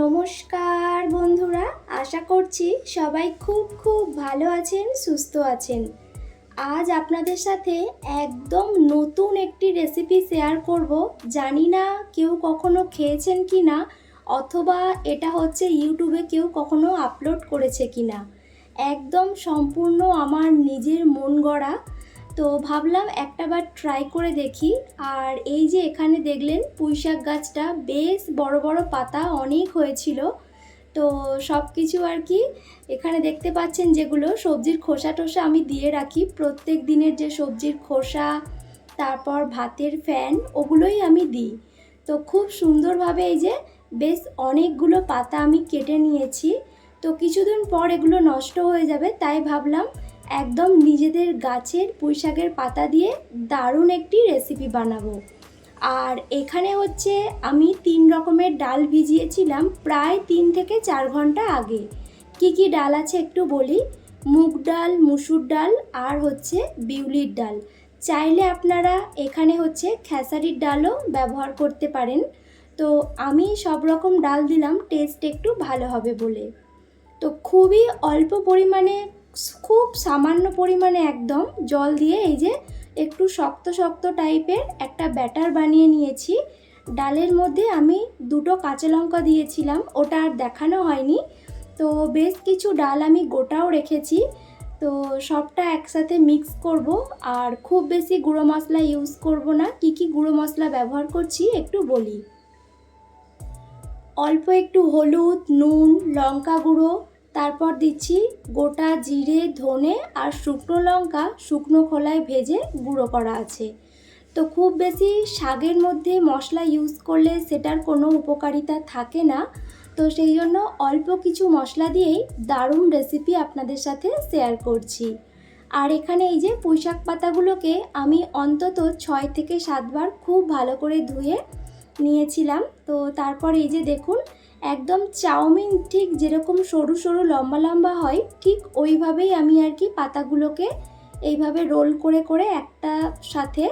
নমস্কার বন্ধুরা, আশা করছি সবাই খুব খুব ভালো আছেন, সুস্থ আছেন। আজ আপনাদের সাথে একদম নতুন একটি রেসিপি শেয়ার করব। জানি না কেউ কখনো খেয়েছেন কি না অথবা এটা হচ্ছে ইউটিউবে কেউ কখনো আপলোড করেছে কি না একদম সম্পূর্ণ আমার নিজের মন গড়া তো ভাবলাম একটাবার ট্রাই করে দেখি। আর এই যে এখানে দেখলেন পুঁইশাক গাছটা, বেশ বড় বড় পাতা অনেক হয়েছিল। তো সব কিছু আর কি এখানে দেখতে পাচ্ছেন যেগুলো সবজির খোসা টোসা আমি দিয়ে রাখি। প্রত্যেক দিনের যে সবজির খোসা, তারপর ভাতের ফ্যান ওগুলোই আমি দিই। তো খুব সুন্দরভাবে এই যে বেশ অনেকগুলো পাতা আমি কেটে নিয়েছি। তো কিছুদিন পর এগুলো নষ্ট হয়ে যাবে, তাই ভাবলাম একদম নিজেদের গাছের পুঁইশাকের পাতা দিয়ে দারুণ একটি রেসিপি বানাবো। আর এখানে হচ্ছে আমি তিন রকমের ডাল ভিজিয়েছিলাম প্রায় তিন থেকে চার ঘণ্টা আগে। কি কি ডাল আছে একটু বলি? মুগ ডাল, মুসুর ডাল আর হচ্ছে বিউলির ডাল। চাইলে আপনারা এখানে হচ্ছে খেসারির ডালও ব্যবহার করতে পারেন। তো আমি সব রকম ডাল দিলাম, টেস্ট একটু ভালো হবে বলে। তো খুবই অল্প পরিমাণে খুব সামান্য পরিমাণে একদম জল দিয়ে এই যে একটু শক্ত শক্ত টাইপের একটা ব্যাটার বানিয়ে নিয়েছি। ডালের মধ্যে আমি দুটো কাঁচা লঙ্কা দিয়েছিলাম, ওটা আর দেখানো হয়নি। তো বেশ কিছু ডাল আমি গোটাও রেখেছি। তো সবটা একসাথে মিক্স করব, আর খুব বেশি গুঁড়ো মশলা ইউজ করব না। কি কি গুঁড়ো মশলা ব্যবহার করছি একটু বলি। অল্প একটু হলুদ, নুন, লঙ্কা গুঁড়ো তারপর দিচ্ছি গোটা জিরে, ধনে আর শুকনো লঙ্কা শুকনো খোলায় ভেজে গুঁড়ো করা আছে। তো খুব বেশি শাকের মধ্যে মশলা ইউজ করলে সেটার কোনো উপকারিতা থাকে না। তো সেই জন্য অল্প কিছু মশলা দিয়েই দারুণ রেসিপি আপনাদের সাথে শেয়ার করছি। আর এখানে এই যে পুঁইশাক পাতাগুলোকে আমি অন্তত ছয় থেকে সাতবার খুব ভালো করে ধুয়ে নিয়েছিলাম। তো তারপর এই যে দেখুন একদম চাউমিন ঠিক যেরকম সরু সরু লম্বা লম্বা হয়, ঠিক ওইভাবেই আমি আর কি পাতাগুলোকে এইভাবে রোল করে করে একটা সাথে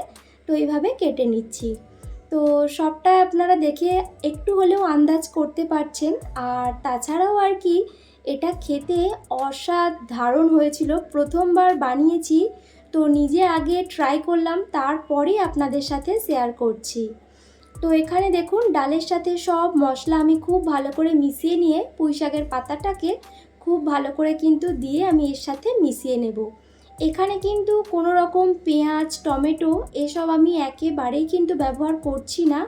তো এইভাবে কেটে নিচ্ছি। তো সবটা আপনারা দেখে একটু হলেও আন্দাজ করতে পারছেন। আর তাছাড়াও আর কি এটা খেতে অসাধারণ হয়েছিল। প্রথমবার বানিয়েছি, তো নিজে আগে ট্রাই করলাম তারপরে আপনাদের সাথে শেয়ার করছি। তো এখানে দেখুন, ডালের সাথে সব মশলা আমি খুব ভালো করে মিশিয়ে নিয়ে পুঁই শাকের পাতাটাকে খুব ভালো করে কিন্তু দিয়ে আমি এর সাথে মিশিয়ে নেব। এখানে কিন্তু কোনো রকম পেঁয়াজ, টমেটো এসব আমি একেবারেই কিন্তু ব্যবহার করছি না।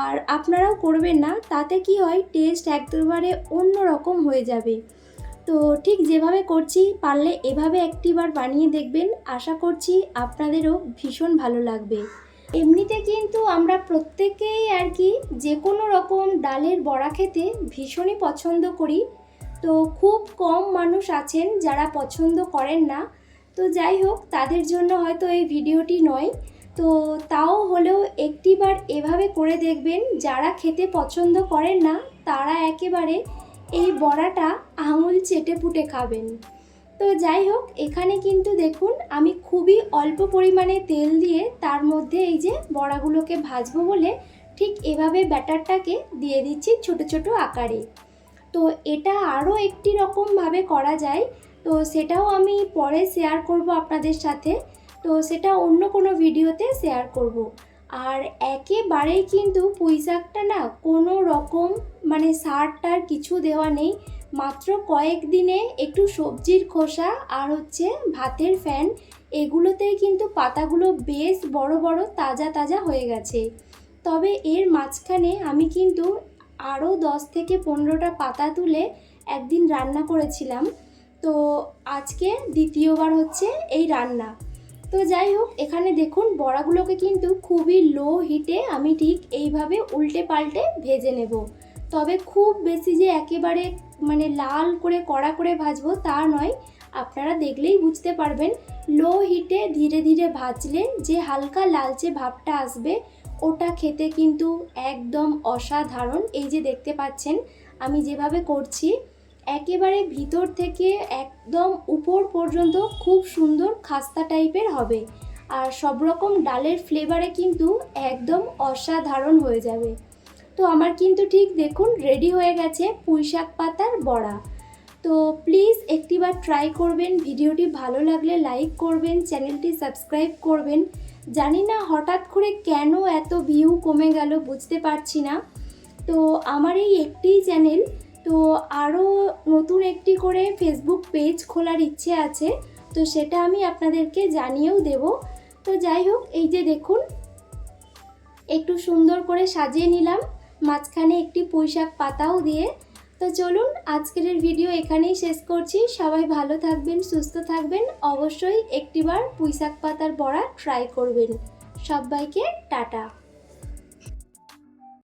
আর আপনারাও করবেন না, তাতে কি হয় টেস্ট একেবারে অন্য রকম হয়ে যাবে। তো ঠিক যেভাবে করছি, পারলে এভাবে একটিবার বানিয়ে দেখবেন। আশা করছি আপনাদেরও ভীষণ ভালো লাগবে। এমনিতে কিন্তু আমরা প্রত্যেকেই আর কি যে কোনো রকম ডালের বড়া খেতে ভীষণই পছন্দ করি। তো খুব কম মানুষ আছেন যারা পছন্দ করেন না। তো যাই হোক, তাদের জন্য হয়তো এই ভিডিওটি নয়। তো তাও হলেও একটিবার এভাবে করে দেখবেন, যারা খেতে পছন্দ করেন না, তারা একেবারে এই বড়াটা আঙুল চেটে পুটে খাবেন। তো যাই হোক, এখানে কিন্তু দেখুন, আমি খুবই অল্প পরিমাণে তেল দিয়ে তার মধ্যে এই যে বড়াগুলোকে ভাজবো বলে ঠিক এভাবে ব্যাটারটাকে দিয়ে দিচ্ছি ছোট ছোট আকারে। তো এটা আরও একটি রকমভাবে করা যায়। তো সেটাও আমি পরে শেয়ার করব আপনাদের সাথে। তো সেটা অন্য কোনো ভিডিওতে শেয়ার করব। আর একেবারেই কিন্তু পুঁই শাকটা না কোনো রকম মানে সার টার কিছু দেওয়া নেই। মাত্র কয়েক দিনে একটু সবজির খোসা আর হচ্ছে ভাতের ফ্যান, এগুলোতেই কিন্তু পাতাগুলো বেশ বড় বড় তাজা তাজা হয়ে গেছে। তবে এর মাঝখানে আমি কিন্তু আরও দশ থেকে পনেরোটা পাতা তুলে একদিন রান্না করেছিলাম। তো আজকে দ্বিতীয়বার হচ্ছে এই রান্না। তো যাই হোক, এখানে দেখুন বড়াগুলোকে কিন্তু খুবই লো হিটে আমি ঠিক এইভাবে উল্টে পাল্টে ভেজে নেব। তবে খুব বেশি যে একেবারে মানে লাল করে, কড়া করে ভাজবো তা নয়। আপনারা দেখলেই বুঝতে পারবেন। লো হিটে ধীরে ধীরে ভাজলে যে হালকা লালচে ভাবটা আসবে, ওটা খেতে কিন্তু একদম অসাধারণ। এই যে দেখতে পাচ্ছেন, আমি যেভাবে করছি, একেবারে ভিতর থেকে একদম উপর পর্যন্ত খুব সুন্দর খাস্তা টাইপের হবে। আর সব রকম ডালের ফ্লেভারে কিন্তু একদম অসাধারণ হয়ে যাবে। তো আমার কিন্তু ঠিক দেখুন রেডি হয়ে গেছে পুঁই শাক পাতার বড়া। তো প্লিজ একটিবার ট্রাই করবেন, ভিডিওটি ভালো লাগলে লাইক করবেন চ্যানেলটি সাবস্ক্রাইব করবেন। জানি না হঠাৎ করে কেন এত ভিউ কমে গেল, বুঝতে পারছি না। তো আমার এই একটিই চ্যানেল তো আরও নতুন একটি করে ফেসবুক পেজ খোলার ইচ্ছে আছে, তো সেটা আমি আপনাদেরকে জানিয়েও দেব। তো যাই হোক, এই যে দেখুন, একটু সুন্দর করে সাজিয়ে নিলাম। মাঝখানে একটি পুঁইশাক পাতাও দিয়ে। তো চলুন, আজকের ভিডিও এখানেই শেষ করছি। সবাই ভালো থাকবেন, সুস্থ থাকবেন। অবশ্যই একটিবার পুঁইশাক পাতার বড়া ট্রাই করবেন। সবাইকে টাটা।